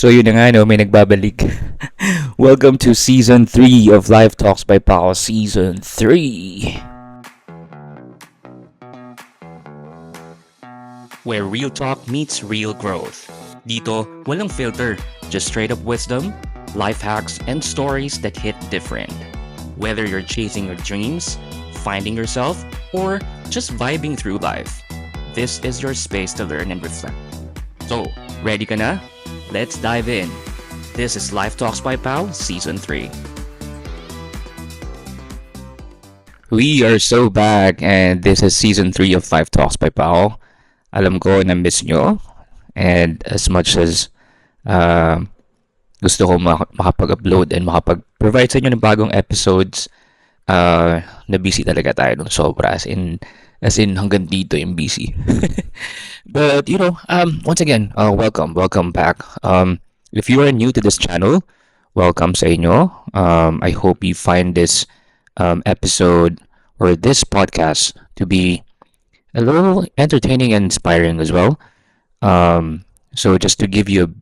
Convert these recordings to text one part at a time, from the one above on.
So yun na nga no, may nagbabalik. Welcome to season 3 of Live Talks by Pao season 3. Where real talk meets real growth. Dito, walang filter, just straight up wisdom, life hacks, and stories that hit different. Whether you're chasing your dreams, finding yourself, or just vibing through life, this is your space to learn and reflect. So, ready ka na? Let's dive in. This is Life Talks by Pal Season 3. We are so back and this is season 3 of Live Talks by Pao. Alam ko na miss nyo and as much as uh, gusto ko mak- makapag-upload and makapag-provide sa inyo ng bagong episodes, uh, na busy talaga tayo nung sobra as in as in hanggang dito yung busy. but you know, um, once again, uh, welcome, welcome back. Um, if you are new to this channel, welcome sa inyo. Um, I hope you find this um, episode or this podcast to be a little entertaining and inspiring as well. Um, so just to give you a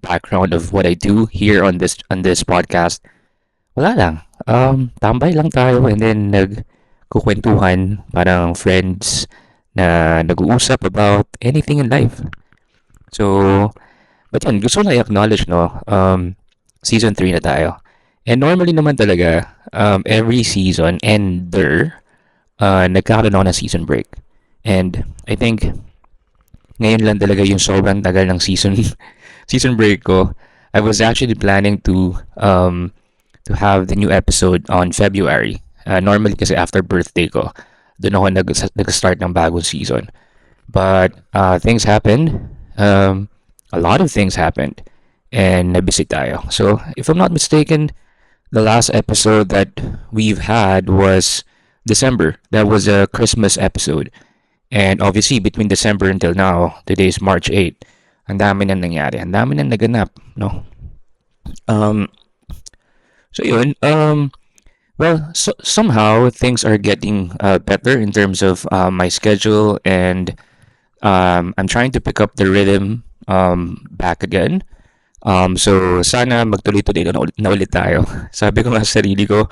background of what I do here on this on this podcast, wala lang. Um, tambay lang tayo and then nagkukwentuhan parang friends na nag-uusap about anything in life. So, but yun, gusto na i-acknowledge, no, um, season 3 na tayo. And normally naman talaga, um, every season, ender, uh, nagkakaroon ako ng season break. And I think, ngayon lang talaga yung sobrang tagal ng season season break ko. I was actually planning to um, to have the new episode on February. Uh, normally kasi after birthday ko, doon ako nag, nag-start ng bagong season. But uh, things happened. Um, a lot of things happened. And nabisi tayo. So, if I'm not mistaken, the last episode that we've had was December. That was a Christmas episode. And obviously, between December until now, today is March 8. Ang dami na nangyari. Ang dami na naganap, no? Um, so yun, um, well, so, somehow things are getting uh, better in terms of uh, my schedule and um, I'm trying to pick up the rhythm um, back again. Um, so sana magtuloy-tuloy na ulit, na ulit tayo. Sabi ko nga sa sarili ko,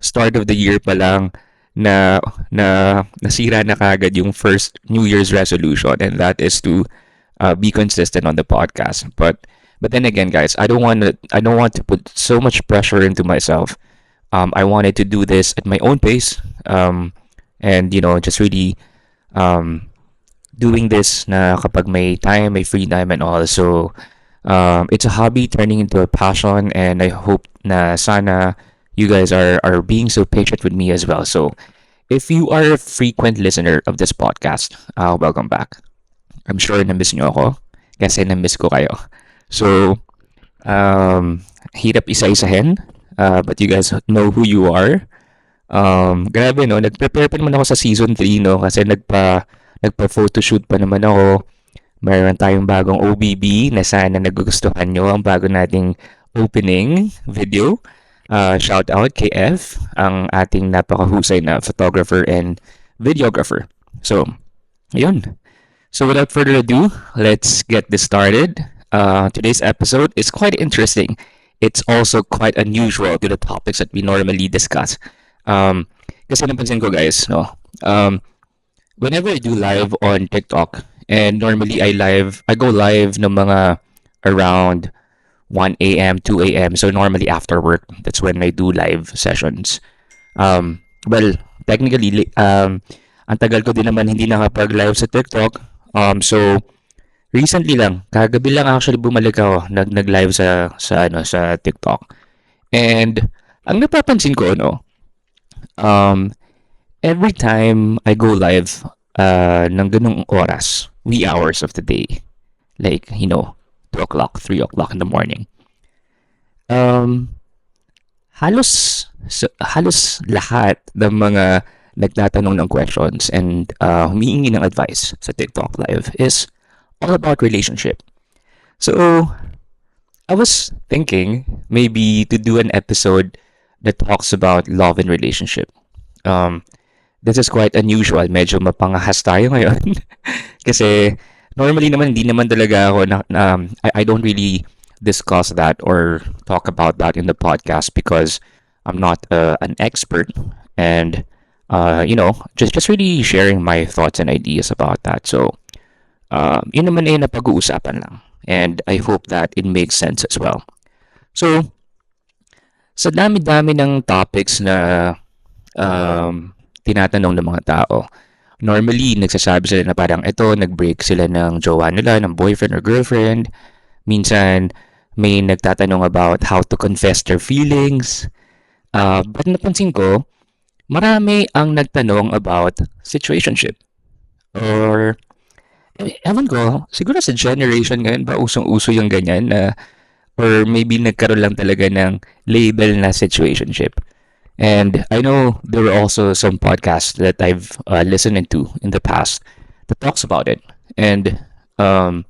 start of the year pa lang na na nasira na kagad yung first New Year's resolution and that is to uh, be consistent on the podcast. But but then again, guys, I don't want to I don't want to put so much pressure into myself. Um, I wanted to do this at my own pace, um, and you know, just really um, doing this na kapag may time, may free time and all. So um, it's a hobby turning into a passion, and I hope na sana you guys are are being so patient with me as well. So if you are a frequent listener of this podcast, uh, welcome back. I'm sure na-miss nyo ako kasi na-miss ko kayo. So, um, hirap isa-isahin, uh, but you guys know who you are. Um, grabe no, nag-prepare pa naman ako sa season 3 no kasi nagpa nagpa-photoshoot pa naman ako. Mayroon tayong bagong OBB na sana nagugustuhan nyo ang bago nating opening video. Uh, shout out kay F, ang ating napakahusay na photographer and videographer. So, yun. So without further ado, let's get this started. Uh, today's episode is quite interesting. It's also quite unusual to the topics that we normally discuss. Um, kasi napansin ko guys, no, um, whenever I do live on TikTok, and normally I live, I go live ng mga around 1 a.m., 2 a.m. So normally after work, that's when I do live sessions. Um, well, technically, um, ang tagal ko din naman hindi nakapag-live sa TikTok. Um, so, recently lang, kagabi lang actually bumalik ako, nag, nag-live sa, sa, ano, sa TikTok. And, ang napapansin ko, no, um, every time I go live, uh, ng ganung oras, wee hours of the day, like, you know, 2 o'clock, 3 o'clock in the morning, um, halos, halos lahat ng mga nagtatanong ng questions and uh, humihingi ng advice sa TikTok live is all about relationship. So, I was thinking maybe to do an episode that talks about love and relationship. Um, this is quite unusual. Medyo mapangahas tayo ngayon. Kasi normally naman, hindi naman talaga ako, na, um, I, I don't really discuss that or talk about that in the podcast because I'm not uh, an expert and uh, you know just just really sharing my thoughts and ideas about that. So um, yun naman ay napag-uusapan lang and I hope that it makes sense as well. So sa dami-dami ng topics na um, tinatanong ng mga tao, normally nagsasabi sila na parang ito, nag-break sila ng jowa nila, ng boyfriend or girlfriend. Minsan, may nagtatanong about how to confess their feelings. Uh, but napansin ko, marami ang nagtanong about situationship. Or, ewan ko, siguro sa generation ngayon ba usong-uso yung ganyan na or maybe nagkaroon lang talaga ng label na situationship. And I know there were also some podcasts that I've uh, listened to in the past that talks about it. And um,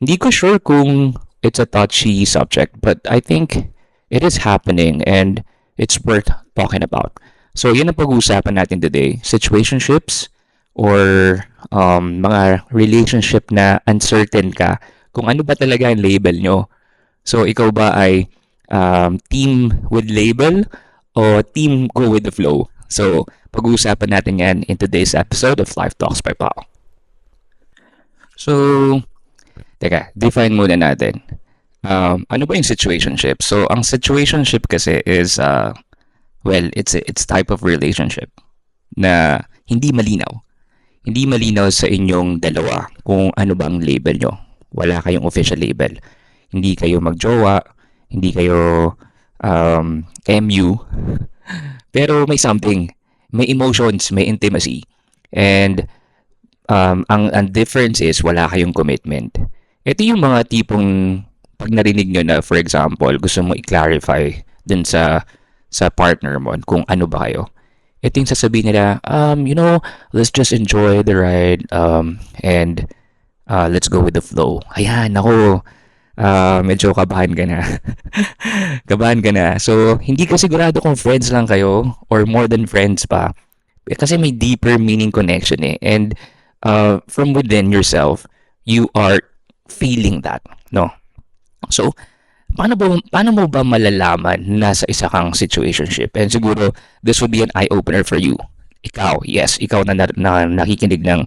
hindi ko sure kung it's a touchy subject, but I think it is happening and it's worth talking about. So yun ang pag-uusapan natin today. Situationships or um, mga relationship na uncertain ka kung ano ba talaga ang label nyo. So ikaw ba ay um, team with label o team go with the flow? So pag-uusapan natin yan in today's episode of Life Talks by Pao. So, teka, define muna natin. Um, ano ba yung situationship? So, ang situationship kasi is, uh, well, it's a, it's type of relationship na hindi malinaw. Hindi malinaw sa inyong dalawa kung ano bang label nyo. Wala kayong official label. Hindi kayo magjowa, hindi kayo um, MU, pero may something. May emotions, may intimacy. And um, ang, ang difference is wala kayong commitment. Ito yung mga tipong pag narinig nyo na, for example, gusto mo i-clarify dun sa sa partner mo kung ano ba kayo. Ito yung sasabihin nila, um, you know, let's just enjoy the ride um, and uh, let's go with the flow. Ayan, ako, uh, medyo kabahan ka na. kabahan ka na. So, hindi ka sigurado kung friends lang kayo or more than friends pa. Eh, Kasi may deeper meaning connection eh. And uh, from within yourself, you are feeling that, no? So, paano, ba, paano mo ba malalaman na sa isa kang situationship? And siguro, this would be an eye-opener for you. Ikaw, yes, ikaw na, na, na nakikinig ng,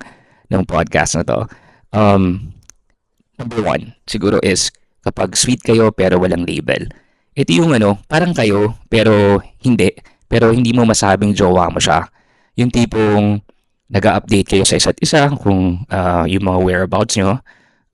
ng podcast na to. Um, number one, siguro is kapag sweet kayo pero walang label. Ito yung ano, parang kayo pero hindi. Pero hindi mo masabing jowa mo siya. Yung tipong nag-update kayo sa isa't isa kung ah, yung mga whereabouts nyo.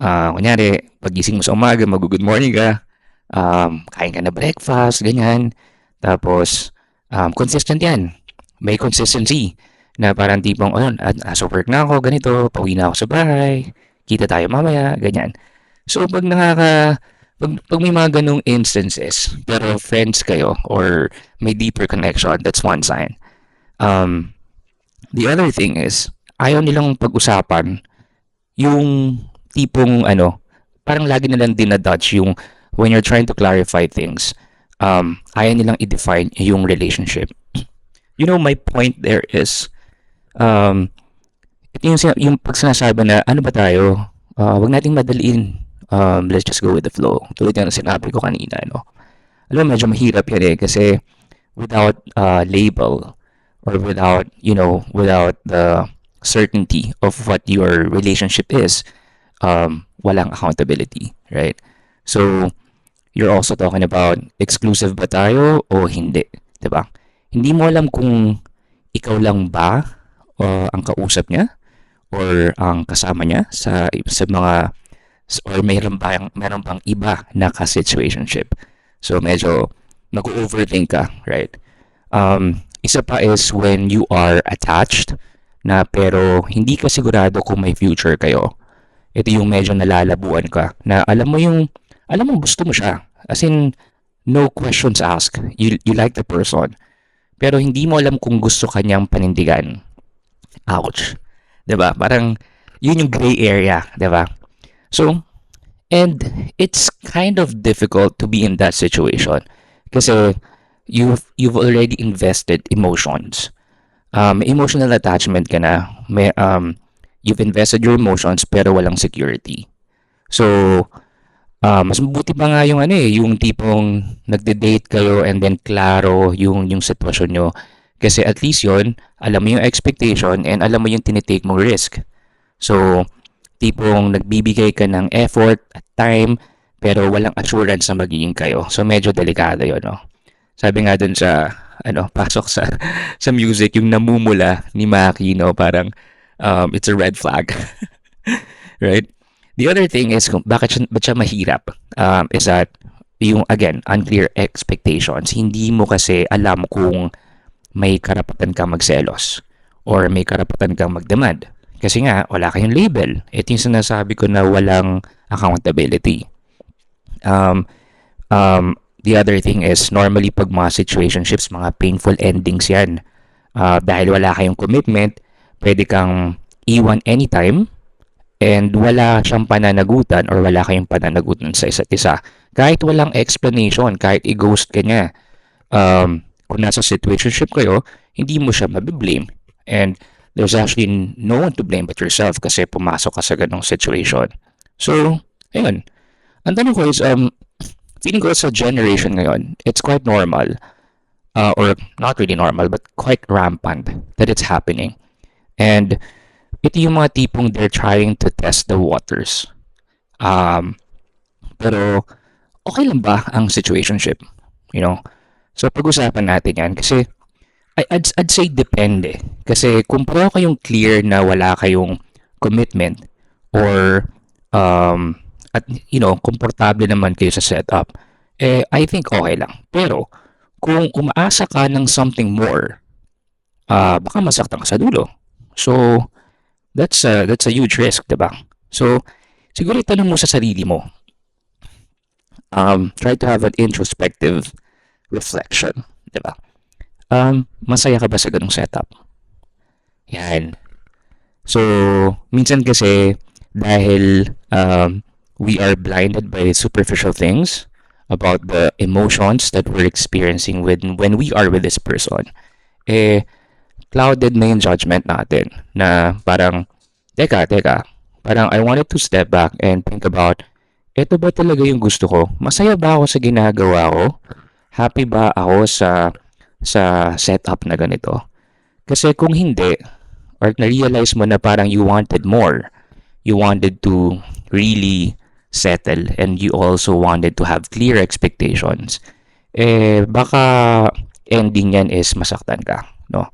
Ah, kunyari, pagising mo sa umaga, mag-good morning ka. Um, kain ka na breakfast, ganyan. Tapos, um, consistent yan. May consistency na parang tipong, oh, nasa work na ako, ganito, pauwi na ako sa bahay, kita tayo mamaya, ganyan. So, pag nakaka, pag, pag may mga ganong instances, pero friends kayo, or may deeper connection, that's one sign. Um, the other thing is, ayaw nilang pag-usapan yung tipong ano, parang lagi nilang dinadodge yung when you're trying to clarify things, um, ayaw nilang i-define yung relationship. You know, my point there is, um, ito yung, yung pag sinasabi na, ano ba tayo? Uh, wag nating madaliin. Um, let's just go with the flow. Tulad yung sinabi ko kanina, no? Alam mo, medyo mahirap yan eh, kasi without uh, label or without, you know, without the certainty of what your relationship is, um, walang accountability, right? So, you're also talking about exclusive ba tayo o hindi, 'di ba? Hindi mo alam kung ikaw lang ba o ang kausap niya or ang kasama niya sa sa mga or mayroon bang meron bang iba na ka-situationship. So medyo nag-overthink ka, right? Um, isa pa is when you are attached na pero hindi ka sigurado kung may future kayo. Ito yung medyo nalalabuan ka na alam mo yung alam mo gusto mo siya. As in no questions asked. You you like the person. Pero hindi mo alam kung gusto kanyang panindigan. Ouch. ba? Parang yun yung gray area, ba? So, and it's kind of difficult to be in that situation kasi you've you've already invested emotions. Um, emotional attachment ka na. May um you've invested your emotions pero walang security. So, Ah, mas mabuti pa nga yung ano eh, yung tipong nagde-date kayo and then klaro yung yung sitwasyon nyo. Kasi at least yon alam mo yung expectation and alam mo yung tinitake mong risk. So, tipong nagbibigay ka ng effort at time pero walang assurance na magiging kayo. So, medyo delikado yun, no? Sabi nga dun sa, ano, pasok sa, sa music, yung namumula ni Maki, no? Parang, um, it's a red flag. right? The other thing is kung bakit siya, ba't siya mahirap um, is that yung again, unclear expectations. Hindi mo kasi alam kung may karapatan kang magselos or may karapatan kang magdemand. Kasi nga, wala kayong label. Ito yung sinasabi ko na walang accountability. Um, um, the other thing is, normally pag mga situationships, mga painful endings yan. Uh, dahil wala kayong commitment, pwede kang iwan anytime and wala siyang pananagutan or wala kayong pananagutan sa isa't isa. Kahit walang explanation, kahit i-ghost ka niya, um, kung nasa situationship kayo, hindi mo siya mabiblame. And there's actually no one to blame but yourself kasi pumasok ka sa ganong situation. So, ayun. Ang tanong ko is, um, feeling ko sa generation ngayon, it's quite normal, uh, or not really normal, but quite rampant that it's happening. And ito yung mga tipong they're trying to test the waters. Um, pero okay lang ba ang situationship? You know? So pag-usapan natin yan kasi I- I'd, I'd say depende. Kasi kung pareho kayong clear na wala kayong commitment or um, at you know, komportable naman kayo sa setup, eh I think okay lang. Pero kung umaasa ka ng something more, ah baka masaktan ka sa dulo. So that's a, that's a huge risk, 'di ba? So siguro itanong mo sa sarili mo. Um, try to have an introspective reflection, 'di ba? Um, masaya ka ba sa ganung setup? Yan. So, minsan kasi dahil um, we are blinded by superficial things about the emotions that we're experiencing when when we are with this person, eh, clouded na yung judgment natin na parang, teka, teka, parang I wanted to step back and think about, eto ba talaga yung gusto ko? Masaya ba ako sa ginagawa ko? Happy ba ako sa sa setup na ganito? Kasi kung hindi, or na-realize mo na parang you wanted more, you wanted to really settle and you also wanted to have clear expectations, eh baka ending yan is masaktan ka, no?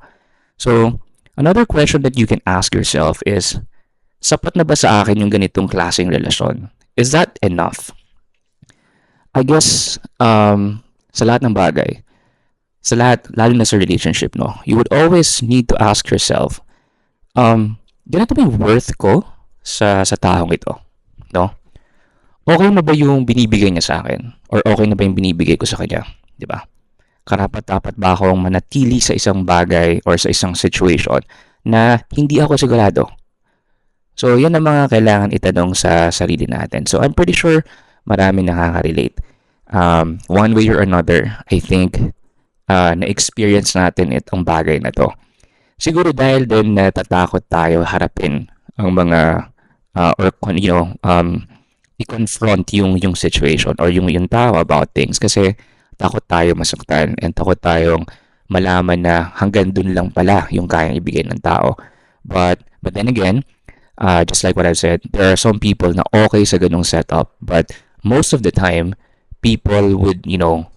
So, another question that you can ask yourself is, sapat na ba sa akin yung ganitong klaseng relasyon? Is that enough? I guess, um, sa lahat ng bagay, sa lahat, lalo na sa relationship, no? You would always need to ask yourself, um, ganito ba yung worth ko sa, sa taong ito? No? Okay na ba yung binibigay niya sa akin? Or okay na ba yung binibigay ko sa kanya? Di ba? Karapat-dapat ba akong manatili sa isang bagay or sa isang situation na hindi ako sigurado? So, yan ang mga kailangan itanong sa sarili natin. So, I'm pretty sure marami nakaka-relate. Um, one way or another, I think, uh, na-experience natin itong bagay na to. Siguro dahil din natatakot tayo harapin ang mga uh, or you know um i-confront yung yung situation or yung yung tao about things kasi takot tayo masaktan and takot tayong malaman na hanggang dun lang pala yung kayang ibigay ng tao. But but then again, uh, just like what I've said, there are some people na okay sa ganung setup, but most of the time, people would, you know,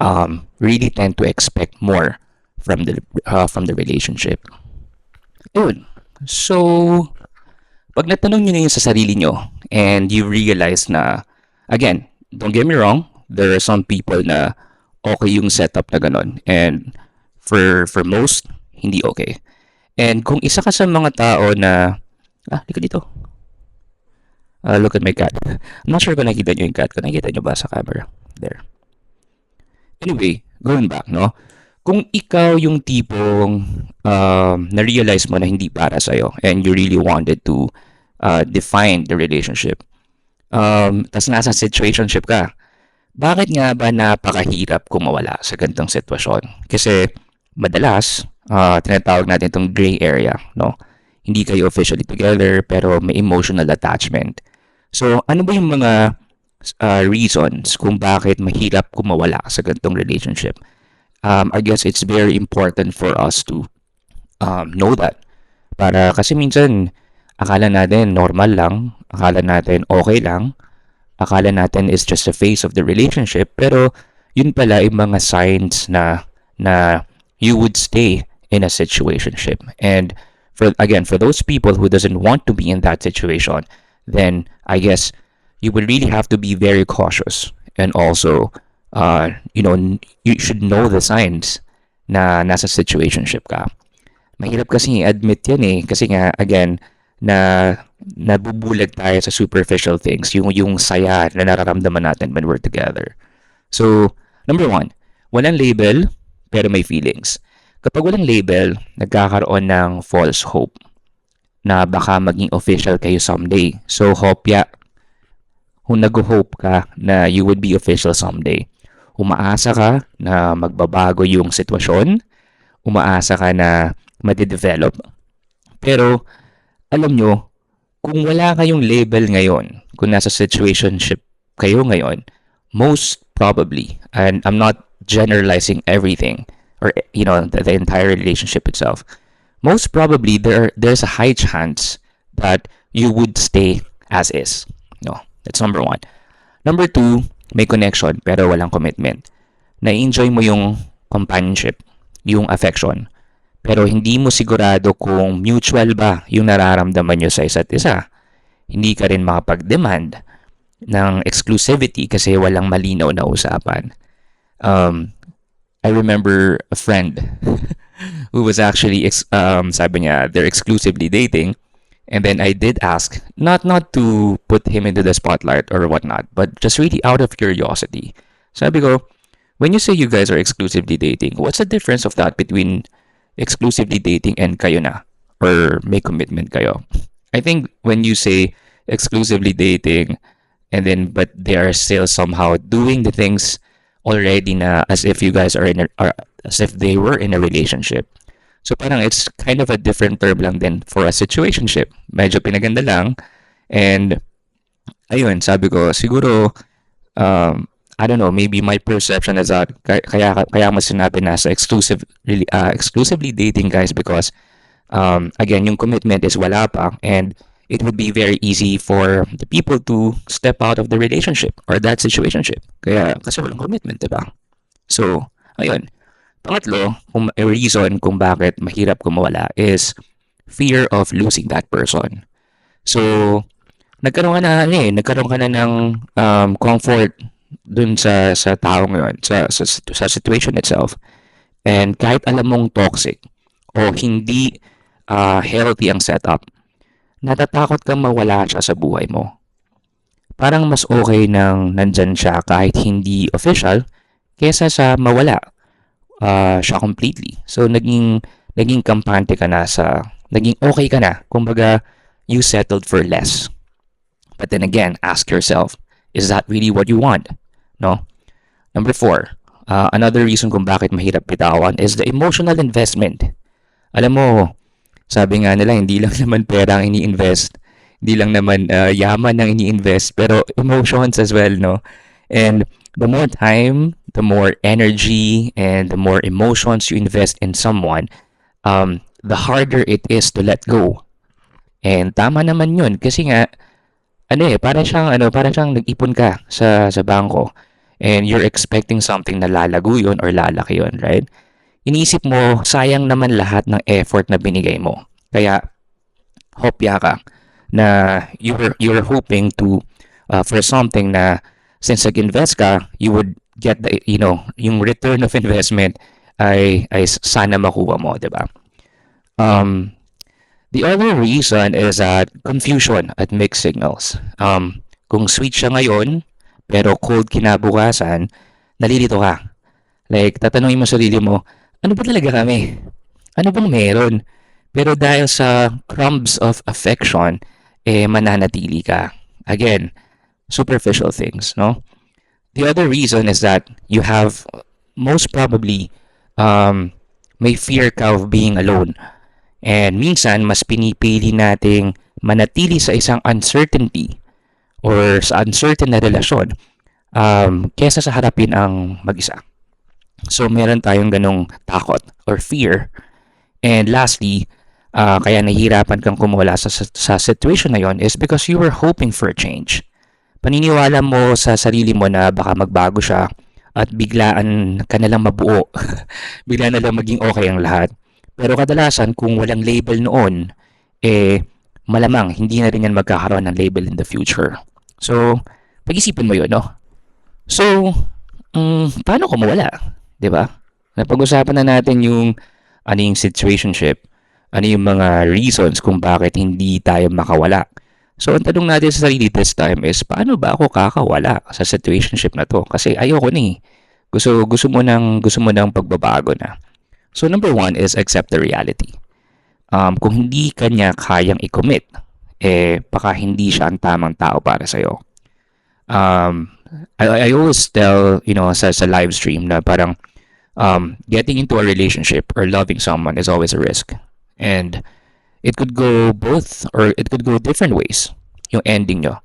um, really tend to expect more from the uh, from the relationship. Yun. So, pag natanong nyo na yun sa sarili nyo and you realize na, again, don't get me wrong, there are some people na okay yung setup na ganun. And for for most, hindi okay. And kung isa ka sa mga tao na, ah, lika dito. Uh, look at my cat. I'm not sure kung nakita nyo yung cat ko. Nakita nyo ba sa camera? There. Anyway, going back, no? Kung ikaw yung tipong um, na-realize mo na hindi para sa'yo and you really wanted to uh, define the relationship, um, tas nasa situationship ka, bakit nga ba napakahirap kung mawala sa ganitong sitwasyon? Kasi madalas, uh, tinatawag natin itong gray area, no? Hindi kayo officially together pero may emotional attachment. So, ano ba yung mga uh, reasons kung bakit mahirap kumawala sa ganitong relationship. Um, I guess it's very important for us to um, know that. Para kasi minsan akala natin normal lang, akala natin okay lang, akala natin is just a phase of the relationship, pero yun pala yung mga signs na na you would stay in a situationship. And for again, for those people who doesn't want to be in that situation, then I guess you would really have to be very cautious and also uh, you know, you should know the signs na nasa situationship ka. Mahirap kasi i-admit yan eh. Kasi nga, again, na nabubulag tayo sa superficial things, yung, yung saya na nararamdaman natin when we're together. So, number one, walang label, pero may feelings. Kapag walang label, nagkakaroon ng false hope na baka maging official kayo someday. So, hopya, kung nag-hope ka na you would be official someday. Umaasa ka na magbabago yung sitwasyon, umaasa ka na madidevelop. Pero, alam nyo, kung wala kayong label ngayon, kung nasa situationship kayo ngayon, most probably, and I'm not generalizing everything, or you know, the, the entire relationship itself, most probably there there's a high chance that you would stay as is. No, that's number one. Number two, may connection pero walang commitment. Na-enjoy mo yung companionship, yung affection, pero hindi mo sigurado kung mutual ba yung nararamdaman nyo sa isa't isa. Hindi ka rin makapag-demand ng exclusivity kasi walang malinaw na usapan. Um, I remember a friend who was actually, ex- um, sabi niya, they're exclusively dating. And then I did ask, not not to put him into the spotlight or whatnot, but just really out of curiosity. Sabi ko, when you say you guys are exclusively dating, what's the difference of that between exclusively dating and kayo na? Or may commitment kayo? I think when you say exclusively dating, and then but they are still somehow doing the things already na as if you guys are in a, are, as if they were in a relationship. So parang it's kind of a different term lang din for a situationship. Medyo pinaganda lang. And ayun, sabi ko, siguro, um, I don't know, maybe my perception is that kaya kaya mas sinabi na sa exclusive really uh, exclusively dating guys because um, again, yung commitment is wala pa and it would be very easy for the people to step out of the relationship or that situationship. Kaya kasi walang commitment, 'di ba? So, ayun. Pangatlo, kung a reason kung bakit mahirap kumawala is fear of losing that person. So, nagkaroon ka na ano eh, nagkaroon ka na ng um, comfort dun sa sa tao ngayon, sa, sa sa situation itself. And kahit alam mong toxic o hindi uh, healthy ang setup, natatakot kang mawala siya sa buhay mo. Parang mas okay nang nandyan siya kahit hindi official kesa sa mawala uh, siya completely. So, naging, naging kampante ka na sa, naging okay ka na. Kumbaga, you settled for less. But then again, ask yourself, is that really what you want? No? Number four, uh, another reason kung bakit mahirap bitawan is the emotional investment. Alam mo, sabi nga nila, hindi lang naman pera ang ini-invest. Hindi lang naman uh, yaman ang ini-invest, pero emotions as well, no? And the more time, the more energy, and the more emotions you invest in someone, um, the harder it is to let go. And tama naman yun. Kasi nga, ano eh, para siyang, ano, para siyang nag-ipon ka sa, sa bangko. And you're expecting something na lalago yun or lalaki yun, right? Iniisip mo, sayang naman lahat ng effort na binigay mo. Kaya, hopya ka na you're, you're hoping to, uh, for something na since nag-invest ka, you would get the, you know, yung return of investment ay, ay sana makuha mo, di ba? Um, the other reason is that confusion at mixed signals. Um, kung sweet siya ngayon, pero cold kinabukasan, nalilito ka. Like, tatanungin mo sarili mo, ano ba talaga kami? Ano bang meron? Pero dahil sa crumbs of affection, eh, mananatili ka. Again, superficial things, no? The other reason is that you have most probably um, may fear ka of being alone. And minsan, mas pinipili nating manatili sa isang uncertainty or sa uncertain na relasyon um, kesa sa harapin ang mag-isa. So, meron tayong ganong takot or fear. And lastly, uh, kaya nahihirapan kang kumuwala sa, sa, sa situation na yon is because you were hoping for a change. Paniniwala mo sa sarili mo na baka magbago siya at biglaan ka na lang mabuo. Bigla na lang maging okay ang lahat. Pero kadalasan, kung walang label noon, eh, malamang hindi na rin yan magkakaroon ng label in the future. So, pag-isipin mo yun, no? So, um, paano kung mawala? 'Di ba? Napag-usapan na natin yung ano yung situationship, ano yung mga reasons kung bakit hindi tayo makawala. So, ang tanong natin sa sarili this time is, paano ba ako kakawala sa situationship na to? Kasi ayoko ni. Gusto, gusto mo nang, gusto mo nang pagbabago na. So, number one is accept the reality. Um, kung hindi ka niya kayang i-commit, eh, baka hindi siya ang tamang tao para sa'yo. Um, I, I always tell, you know, sa, sa live stream na parang um, getting into a relationship or loving someone is always a risk. And it could go both or it could go different ways. Yung ending nyo.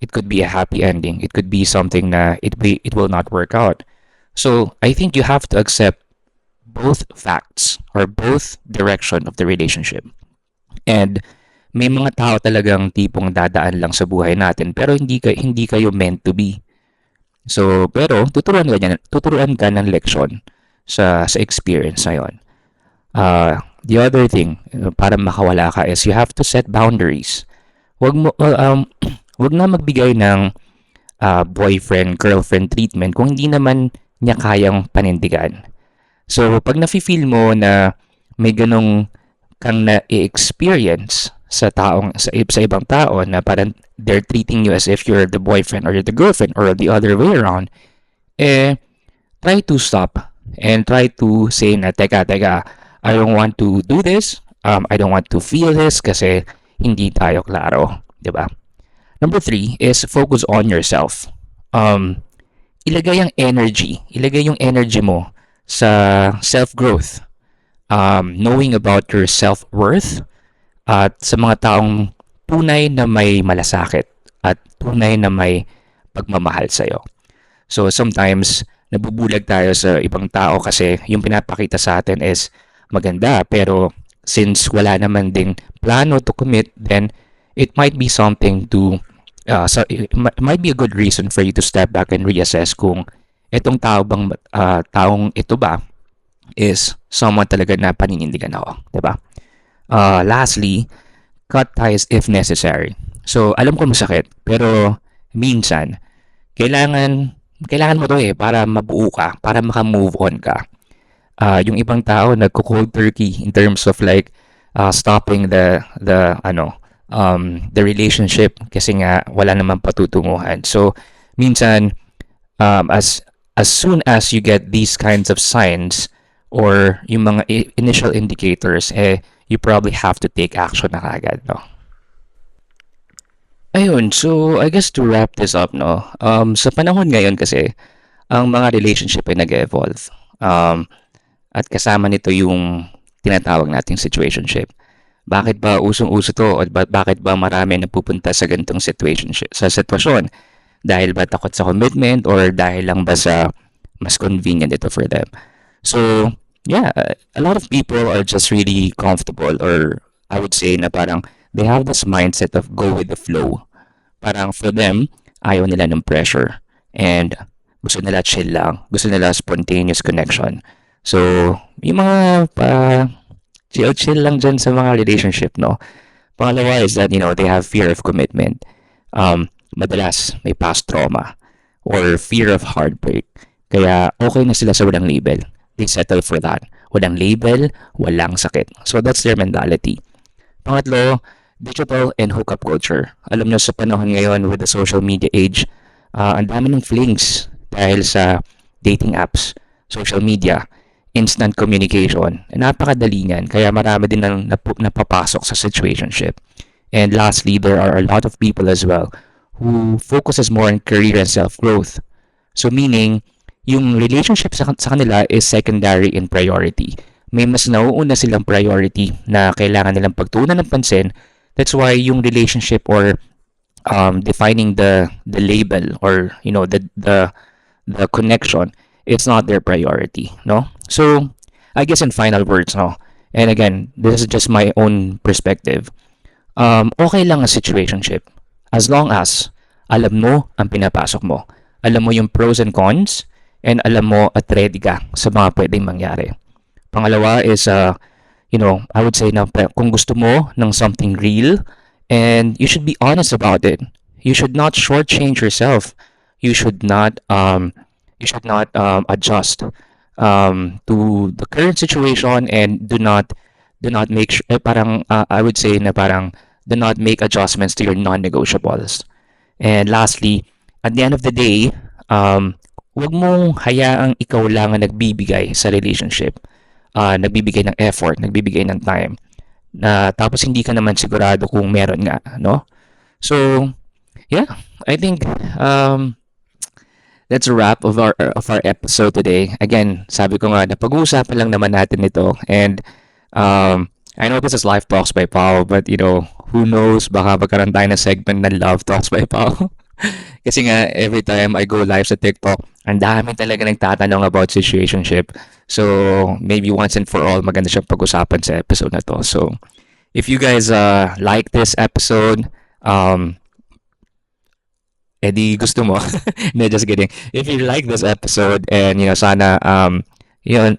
It could be a happy ending. It could be something na it, be, it will not work out. So I think you have to accept both facts or both direction of the relationship. And may mga tao talagang tipong dadaan lang sa buhay natin pero hindi ka hindi kayo meant to be. So, pero tuturuan ka niya, tuturuan ka ng leksyon sa sa experience na 'yon. Uh, the other thing para makawala ka is you have to set boundaries. Wag mo uh, um wag na magbigay ng uh, boyfriend girlfriend treatment kung hindi naman niya kayang panindigan. So, pag nafi-feel mo na may ganong kang na-experience sa taong sa, sa ibang tao na parang they're treating you as if you're the boyfriend or you're the girlfriend or the other way around, eh, try to stop and try to say na, teka, teka, I don't want to do this, um, I don't want to feel this kasi hindi tayo klaro, di ba? Number three is focus on yourself. Um, ilagay ang energy, ilagay yung energy mo sa self-growth. Um, knowing about your self-worth, at sa mga taong tunay na may malasakit at tunay na may pagmamahal sa iyo. So sometimes nabubulag tayo sa ibang tao kasi yung pinapakita sa atin is maganda pero since wala naman ding plano to commit then it might be something to uh, so it might be a good reason for you to step back and reassess kung itong tao bang uh, taong ito ba is someone talaga na paninindigan ako, 'di ba? Uh, lastly, cut ties if necessary. So, alam ko masakit, pero minsan, kailangan, kailangan mo to eh, para mabuo ka, para maka-move on ka. Uh, yung ibang tao, nagko-cold turkey in terms of like, uh, stopping the, the, ano, um, the relationship kasi nga wala namang patutunguhan. So, minsan, um, as, as soon as you get these kinds of signs, or yung mga initial indicators, eh, you probably have to take action na kagad, no? Ayun, so I guess to wrap this up, no, um, sa panahon ngayon kasi, ang mga relationship ay nag-evolve. Um, at kasama nito yung tinatawag nating situationship. Bakit ba usong-uso to? O ba- bakit ba marami napupunta sa ganitong situationship, sa sitwasyon? Dahil ba takot sa commitment or dahil lang ba sa mas convenient ito for them? So, yeah, a lot of people are just really comfortable or I would say na parang they have this mindset of go with the flow. Parang for them, ayaw nila ng pressure and gusto nila chill lang. Gusto nila spontaneous connection. So, yung mga pa chill-chill lang dyan sa mga relationship, no? Pangalawa is that, you know, they have fear of commitment. Um, madalas may past trauma or fear of heartbreak. Kaya okay na sila sa walang label they settle for that. Walang label, walang sakit. So that's their mentality. Pangatlo, digital and hookup culture. Alam nyo sa panahon ngayon with the social media age, uh, ang dami ng flings dahil sa dating apps, social media, instant communication. Napakadali niyan. Kaya marami din nang nap- napapasok sa situationship. And lastly, there are a lot of people as well who focuses more on career and self-growth. So meaning, yung relationship sa, sa kanila is secondary in priority. May mas nauuna silang priority na kailangan nilang pagtuunan ng pansin. That's why yung relationship or um, defining the the label or you know the the the connection it's not their priority no so i guess in final words no and again this is just my own perspective um, okay lang ang situationship as long as alam mo ang pinapasok mo alam mo yung pros and cons and alam mo at ready ka sa mga pwedeng mangyari pangalawa is uh, you know i would say na kung gusto mo ng something real and you should be honest about it. You should not shortchange yourself. You should not um, you should not um, adjust um, to the current situation and do not do not make eh, parang uh, I would say na parang do not make adjustments to your non-negotiables. And lastly, at the end of the day, um, huwag mong hayaang ikaw lang ang nagbibigay sa relationship. Uh, nagbibigay ng effort, nagbibigay ng time na tapos hindi ka naman sigurado kung meron nga, no? So, yeah, I think um that's a wrap of our of our episode today. Again, sabi ko nga na pag-uusapan lang naman natin ito and um I know this is Life Talks by Pao, but you know, who knows, baka magkaroon tayo ng segment na Love Talks by Pao. Kasi nga, every time I go live sa TikTok, ang dami talaga nagtatanong about situationship. So, maybe once and for all, maganda siyang pag-usapan sa episode na to. So, if you guys uh, like this episode, um, edi gusto mo. no, just kidding. If you like this episode and, you know, sana, um, you know,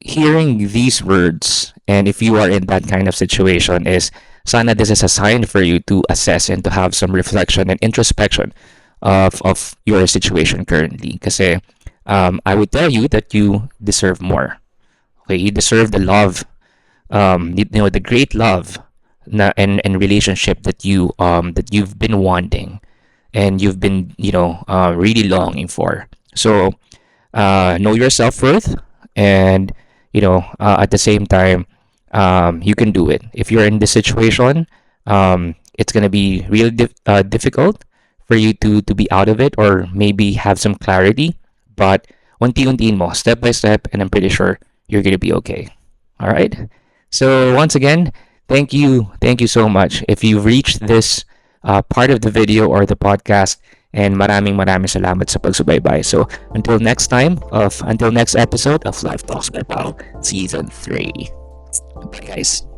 hearing these words and if you are in that kind of situation is sana this is a sign for you to assess and to have some reflection and introspection of of your situation currently. Because um, I would tell you that you deserve more. Okay you deserve the love um, you, know the great love na, and, and relationship that you um that you've been wanting and you've been you know uh, really longing for. So uh, know your self-worth and you know uh, at the same time um, you can do it if you're in this situation um, it's going to be really dif- uh, difficult for you to to be out of it or maybe have some clarity but unti-untiin mo step by step and i'm pretty sure you're going to be okay all right so once again thank you thank you so much if you've reached this uh, part of the video or the podcast and maraming maraming salamat sa pagsubaybay. So until next time of until next episode of Life Talks by Pao season 3. Bye guys.